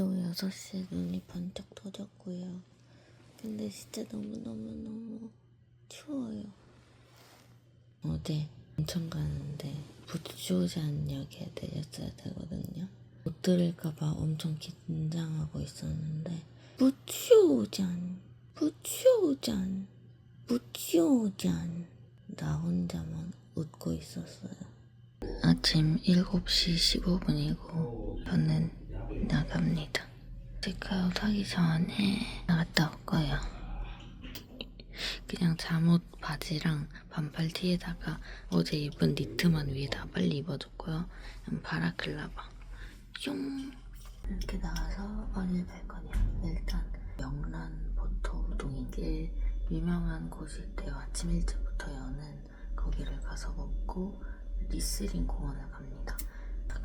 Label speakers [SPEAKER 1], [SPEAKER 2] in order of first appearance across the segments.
[SPEAKER 1] 그때도 6시에 눈이 번쩍 떠졌고요. 근데 진짜 너무너무너무 추워요. 어제 인천 가는데 부추잔역에 내렸어야 되거든요. 못 들을까봐 엄청 긴장하고 있었는데 부추잔, 부추잔, 부추잔 나 혼자만 웃고 있었어요. 아침 7시 15분이고 저는 나갑니다. 체크아웃 하기 전에 나갔다 올 거예요. 그냥 잠옷 바지랑 반팔 티에다가 어제 입은 니트만 위에다 빨리 입어줬고요. 바라클라바. 슝! 이렇게 나가서 어딜 갈 거냐. 일단 버터 우동이 게 유명한 있대요. 아침 일찍부터 여는 거기를 가서 먹고 리스링 공원을 갑니다.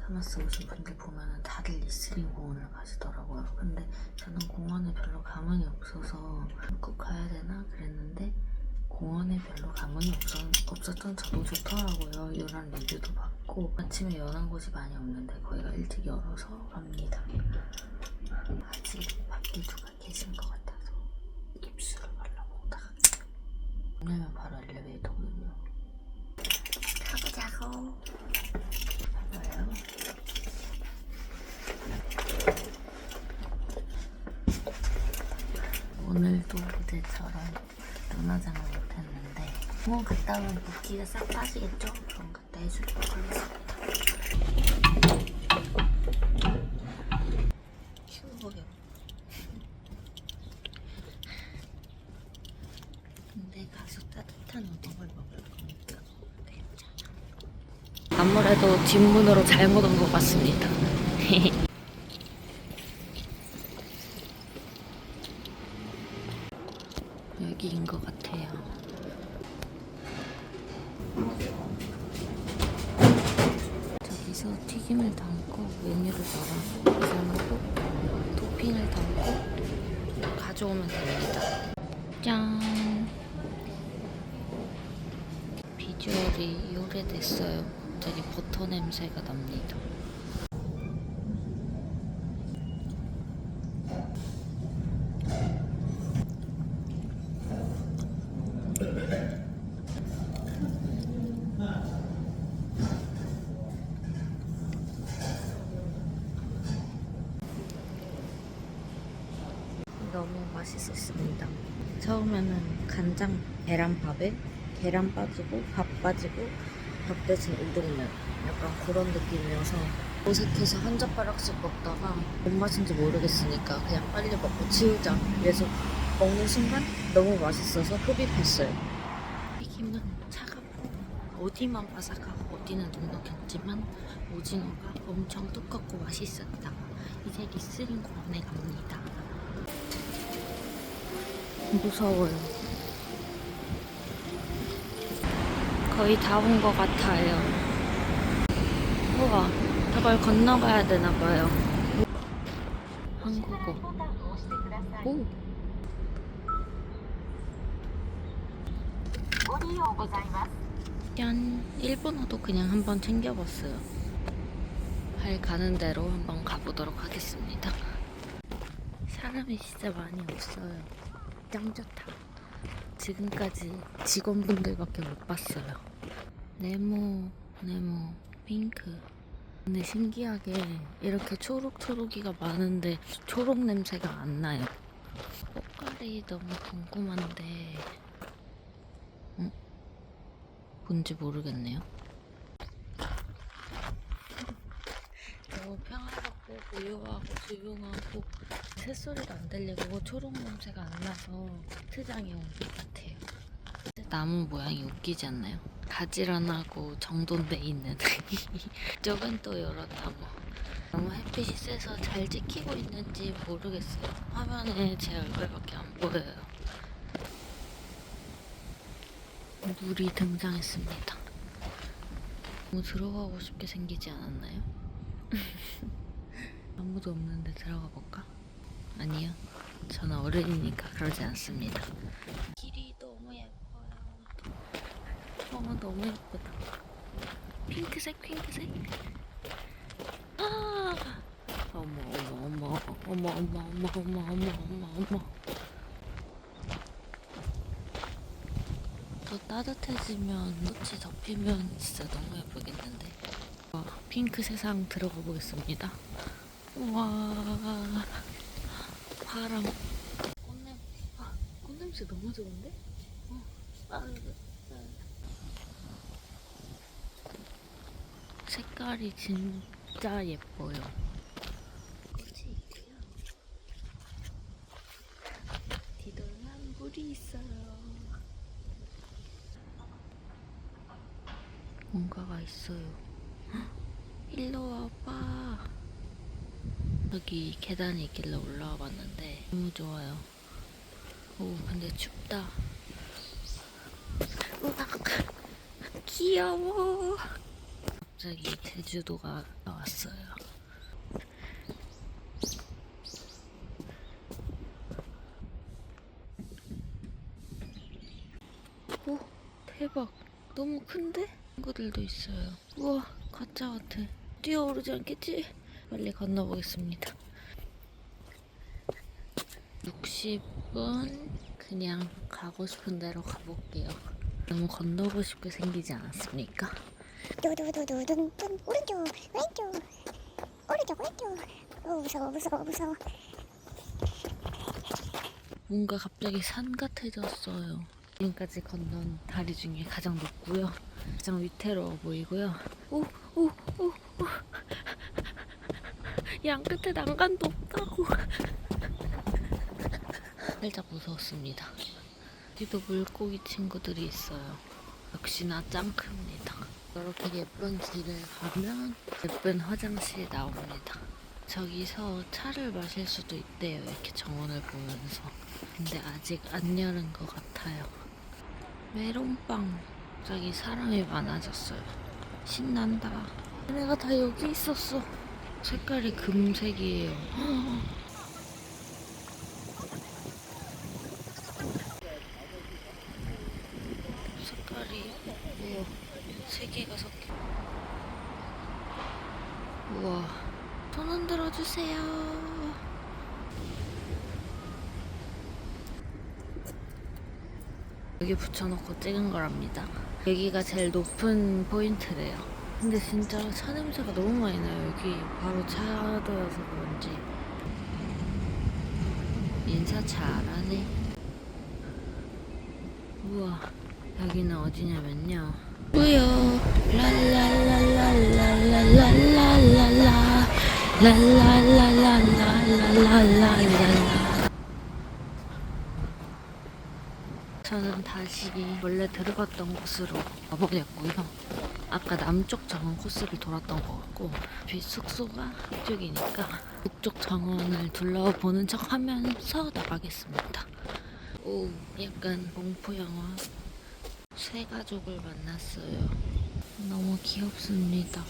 [SPEAKER 1] 타카마스 오신 분들 보면은 다들 리스링 공원을 가시더라고요. 근데 저는 공원에 별로 감흥이 없어서 꼭 가야 되나 그랬는데 공원에 별로 감흥이 없었, 없었던 저도 좋더라고요. 이런 리뷰도 받고 아침에 여는 곳이 많이 없는데 거기가 일찍 열어서 갑니다. 아직 밖에 누가 계신 것 같아서 입술을 발라먹다가 오늘면 바로 엘리베이터거든요. 가보자고. 봐봐요. 오늘도 어제처럼 눈화장을 못했는데 공원 갔다 오면 붓기가 싹 빠지겠죠? 그럼 그때 해주도록 하겠습니다. 추워요. 근데 가서 따뜻한 우동을 먹을 거니까 괜찮아. 아무래도 뒷문으로 잘못 온 것 같습니다. 여기인 것 같아요. 저기서 튀김을 담고 메뉴를 넣어 담고 토핑을 담고 가져오면 됩니다. 짠. 비주얼이 오래됐어요. 갑자기 버터 냄새가 납니다. 너무 맛있었습니다. 처음에는 간장 계란밥에 계란 빠지고 밥 빠지고 밥 대신 우동면 약간 그런 느낌이어서 어색해서 한 젓가락씩 먹다가 뭔 맛인지 모르겠으니까 그냥 빨리 먹고 치우자 그래서 먹는 순간 너무 맛있어서 흡입했어요. 튀김은 차갑고 어디만 바삭하고 어디는 눅눅했지만 오징어가 엄청 두껍고 맛있었다. 이제 리스링 공원에 갑니다. 무서워요. 거의 다 온 것 같아요. 우와, 저걸 건너가야 되나 봐요. 한국어. 오. 짠. 일본어도 그냥 한번 챙겨봤어요. 발 가는 대로 한번 가보도록 하겠습니다. 사람이 진짜 많이 없어요. 짱 좋다. 지금까지 직원분들밖에 못 봤어요. 네모, 네모, 핑크. 근데 신기하게 이렇게 초록초록이가 많은데 초록 냄새가 안 나요. 꽃갈이 너무 궁금한데, 응? 뭔지 모르겠네요. 너무 평화롭고 고요하고 조용하고 새소리도 안 들리고 초록 냄새가 안 나서 트장에 온 것 같아요. 나무 모양이 웃기지 않나요? 가지런하고 정돈돼 있는 저건 또 나무 너무 햇빛이 세서 잘 찍히고 있는지 모르겠어요 화면에 제 얼굴밖에 안 보여요 물이 등장했습니다 너무 들어가고 싶게 생기지 않았나요? 아무도 없는데 들어가 볼까? 아니요. 저는 어른이니까 그러지 않습니다. 길이 너무 예뻐요. 어, 너무 예쁘다. 핑크색, 핑크색. 아, 어머 어머 어머 어머 어머 어머 어머 어머 어머 어머 더 따뜻해지면 꽃이 덮이면 진짜 너무 예쁘겠는데 와, 핑크 세상 들어가 보겠습니다 와 바람. 꽃냄새 아, 꽃냄새 너무 좋은데? 어, 아, 아. 색깔이 진짜 예뻐요. 꽃이 있고요. 뒤돌만 물이 있어요. 뭔가가 있어요. 헉, 일로 와봐 여기 계단이 있길래 올라와 봤는데 너무 좋아요. 오 근데 춥다. 으악 귀여워. 갑자기 제주도가 나왔어요. 오 대박. 너무 큰데? 친구들도 있어요. 우와 가짜 같아. 뛰어오르지 않겠지? 빨리 건너보겠습니다 60분 그냥 가고 싶은 대로 가볼게요 너무 건너고 싶게 생기지 않았습니까?
[SPEAKER 2] 두두두두둔둔 오른쪽 왼쪽 오른쪽 왼쪽 어 무서워 무서워 무서워
[SPEAKER 1] 뭔가 갑자기 산 같아졌어요. 지금까지 건넌 다리 중에 가장 높고요. 가장 위태로워 보이고요. 오, 오, 오, 오. 양 끝에 난간도 없다고. 살짝 무서웠습니다. 여기도 물고기 친구들이 있어요. 역시나 짱 큽니다. 이렇게 예쁜 길을 가면 예쁜 화장실이 나옵니다. 저기서 차를 마실 수도 있대요. 이렇게 정원을 보면서. 근데 아직 안 열은 것 같아요. 메론빵. 갑자기 사람이 많아졌어요. 신난다. 얘네가 다 여기 있었어. 색깔이 금색이에요. 색깔이 우와 세 개가 섞여. 우와 손 흔들어 주세요. 여기 붙여놓고 찍은 거랍니다. 여기가 제일 높은 포인트래요. 근데 진짜 차 냄새가 너무 많이 나요. 여기 바로 차도여서 그런지. 인사 잘하네. 우와, 여기는 어디냐면요. 우요, 랄랄랄랄랄랄랄랄랄라, 랄랄랄랄랄랄랄랄라. 저는 다시 원래 들어갔던 곳으로 가보려고요. 아까 남쪽 정원 코스를 돌았던 것 같고 비 숙소가 이쪽이니까 북쪽 정원을 둘러보는 척 하면서 나가겠습니다. 오, 약간 공포 영화 새 가족을 만났어요. 너무 귀엽습니다.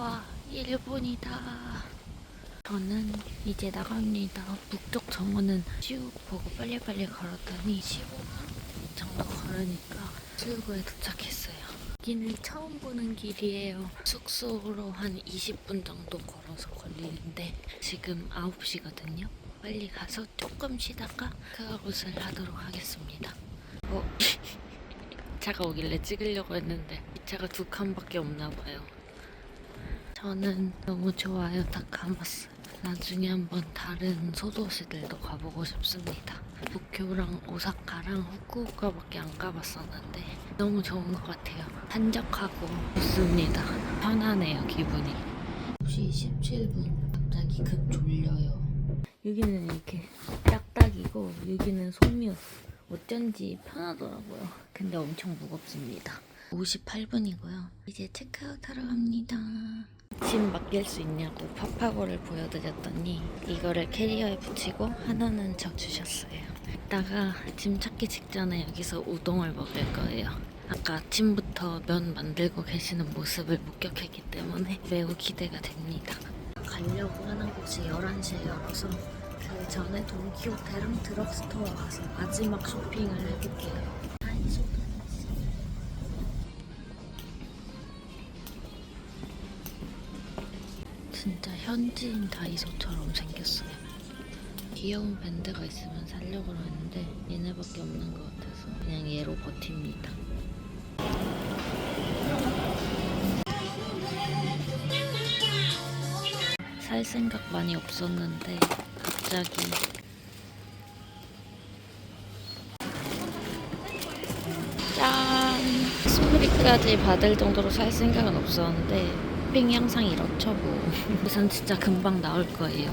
[SPEAKER 1] 와, 일본이다. 저는 이제 나갑니다. 북쪽 정원은 쭉 보고 빨리빨리 걸었더니 15분 정도 걸으니까 출구에 도착했어요. 여기는 처음 보는 길이에요. 숙소로 한 20분 정도 걸어서 걸리는데 지금 9시거든요. 빨리 가서 조금 쉬다가 그것을 하도록 하겠습니다. 어? 차가 오길래 찍으려고 했는데 이 차가 두 칸밖에 없나 봐요. 저는 너무 좋아요. 다 감았어요. 나중에 한번 다른 소도시들도 가보고 싶습니다. 도쿄랑 오사카랑 후쿠오카밖에 안 가봤었는데 너무 좋은 것 같아요. 한적하고 좋습니다. 편하네요, 기분이. 9시 17분. 갑자기 급 졸려요. 여기는 이렇게 딱딱이고 여기는 소묘. 어쩐지 편하더라고요. 근데 엄청 무겁습니다. 58분이고요. 이제 체크아웃 하러 갑니다. 짐 맡길 수 있냐고 파파고를 보여드렸더니 이거를 캐리어에 붙이고 하나는 저 주셨어요. 이따가 짐 찾기 직전에 여기서 우동을 먹을 거예요. 아까 아침부터 면 만들고 계시는 모습을 목격했기 때문에 매우 기대가 됩니다. 가려고 하는 곳이 11시에 열어서 그 전에 돈키호테랑 드럭스토어 가서 마지막 쇼핑을 해볼게요. 진짜 현지인 다이소처럼 생겼어요. 귀여운 밴드가 있으면 살려고 했는데 얘네밖에 없는 것 같아서 그냥 얘로 버팁니다. 살 생각 많이 없었는데 갑자기. 짠! 스프리까지 받을 정도로 살 생각은 없었는데 핑 항상 이렇죠 뭐. 우선 진짜 금방 나올 거예요.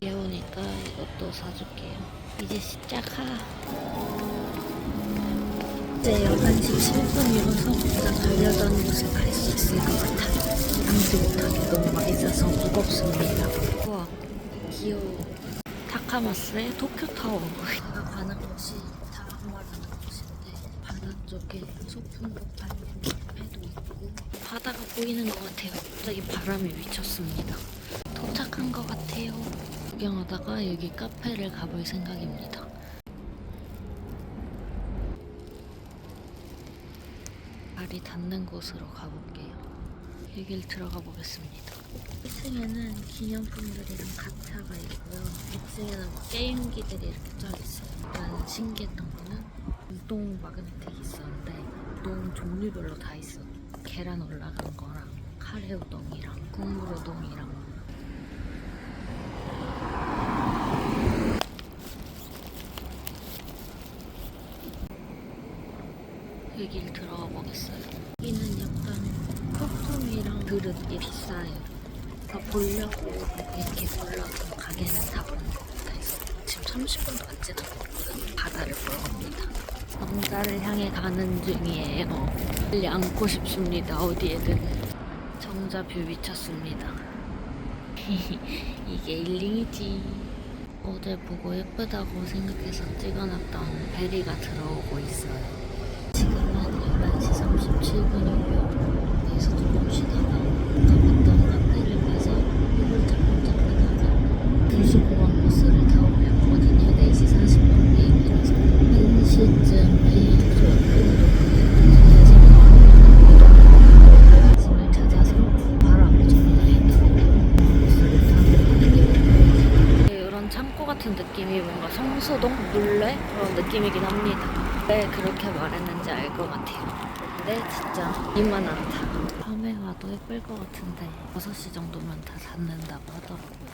[SPEAKER 1] 귀여우니까 이것도 사줄게요. 이제 시작하 이제 11시 7분이어서 진짜 가려던 곳에 갈 수 있을 것 같아요 담지 못하게 너무 맛있어서 무겁습니다. 우와 귀여워. 타카마스의 도쿄타워. 제가 가는 곳이 다하마라는 곳인데 바다 쪽에 소품 폭발물 카페도 있고 바다가 보이는 것 같아요. 갑자기 바람이 미쳤습니다. 도착한 것 같아요. 구경하다가 여기 카페를 가볼 생각입니다 발이 닿는 곳으로 가볼게요 여길 들어가 보겠습니다 1층에는 기념품들이랑 가차가 있고요. 2층에는 뭐 게임기들이 이렇게 쫙 있어요. 일단 신기했던 거는 우동 마그네틱이 있었는데 우동 종류별로 다 있어. 계란 올라간 거랑 카레 우동이랑 국물 우동이랑 여길 들어가 보겠어요. 여기는 약간 소품이랑 그릇이 비싸요. 다 보려고 이렇게 올라온 가게는 다 보는 것 같아서 지금 30분도 안 지났거든요. 바다를 보러 갑니다. 정자를 향해 가는 중이에요. 빨리 앉고 싶습니다. 어디에든. 정자 뷰 미쳤습니다. 이게 일링이지. 어제 보고 예쁘다고 생각해서 찍어놨던 베리가 들어오고 있어요. 11시 37분이고요. 여기서 조금 쉬다가 가봤던 카페를 가서 이걸 잡고 잡다가 두수공항 버스를 타고 갔거든요. 4시 40분 비행기라서 1시쯤에 짐을 찾아서 바로 앞에 정류장에 버스를 타고 이런 창고 같은 느낌이 뭔가 성수동, 물레 그런 느낌이긴 합니다. 왜 그렇게 말했는지 알 것 같아요. 근데 진짜 이만하다. 밤에 와도 예쁠 것 같은데 6시 정도면 다 닫는다고 하더라고요.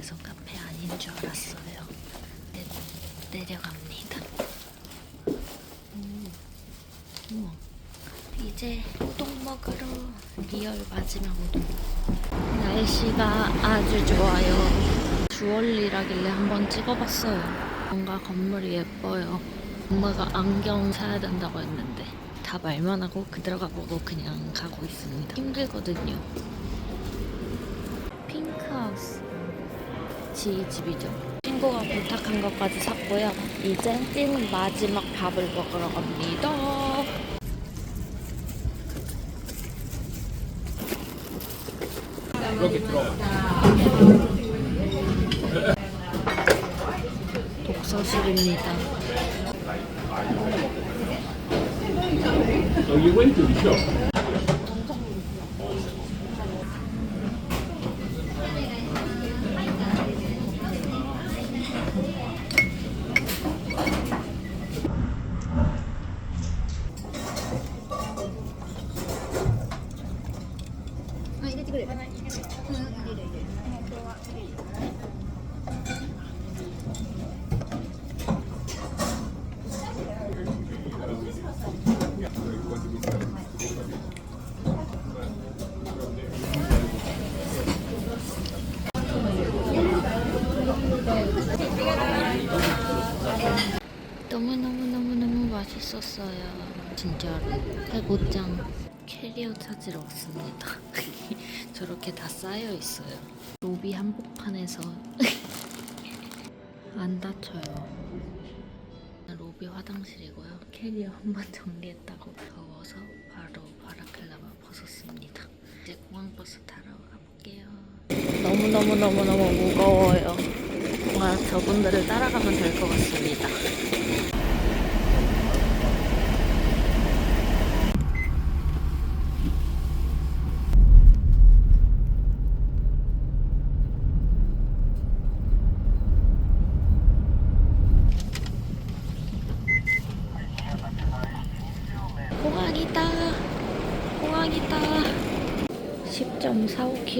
[SPEAKER 1] 그래서 카페 아닌 줄 알았어요. 내, 내려갑니다. 음, 우와. 이제 우동 먹으러 리얼 마지막 우동. 날씨가 아주 좋아요. 주얼리라길래 한번 찍어봤어요. 뭔가 건물이 예뻐요. 엄마가 안경 사야 된다고 했는데 다 말만 하고 그 들어가 보고 그냥 가고 있습니다. 힘들거든요. 지희 집이죠. 친구가 부탁한 것까지 샀고요. 이제 찐 마지막 밥을 먹으러 갑니다. 독서실입니다.
[SPEAKER 3] You went to the shop.
[SPEAKER 1] 너무너무너무 맛있었어요. 진짜로. 해고짱 캐리어 찾으러 왔습니다. 저렇게 다 쌓여 있어요. 로비 한복판에서 안 다쳐요. 로비 화장실이고요. 캐리어 한번 정리했다고 더워서 바로 바라클라바 벗었습니다. 이제 공항버스 타러 가볼게요. 너무너무너무너무 무거워요. 뭔가 저분들을 따라가면 될 것 같습니다. 공항이다.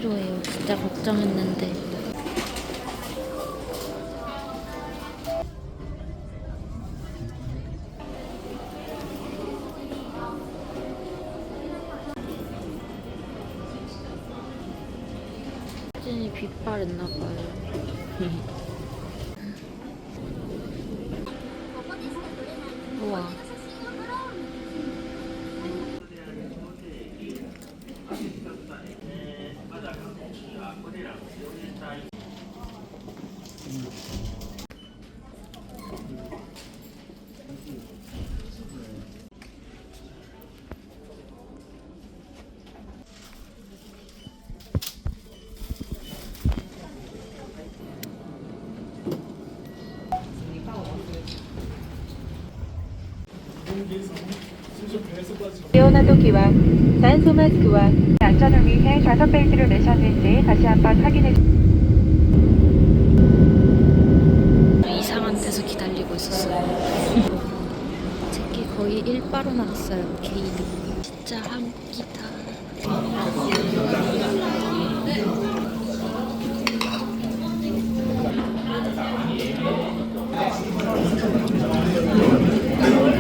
[SPEAKER 1] 10.45km예요. 진짜 걱정했는데. 사진이 빗발했나봐요.
[SPEAKER 3] 레오나도기와 산소 마스크와 안전을 위해 좌석 벨트를 매셨는지 다시 한번 확인해.
[SPEAKER 1] 이상한 데서 기다리고 있었어요. 제게 거의 일바로 나왔어요. 게이드. 진짜 한